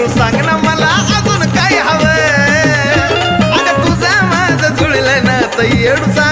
तू सांग ना मला अजून काय हवं तुझा माझं जुळलं ना तैडूचा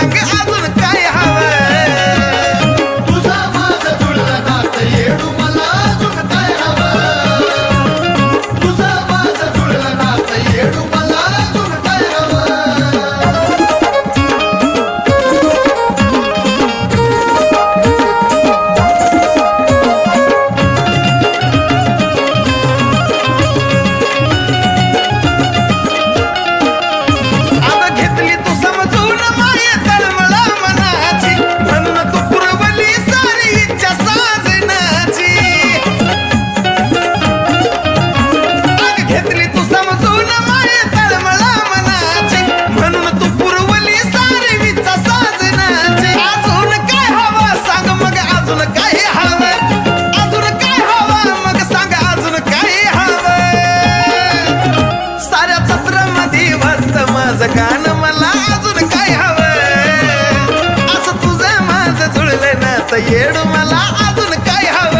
आता येड मला अजून काय हवं?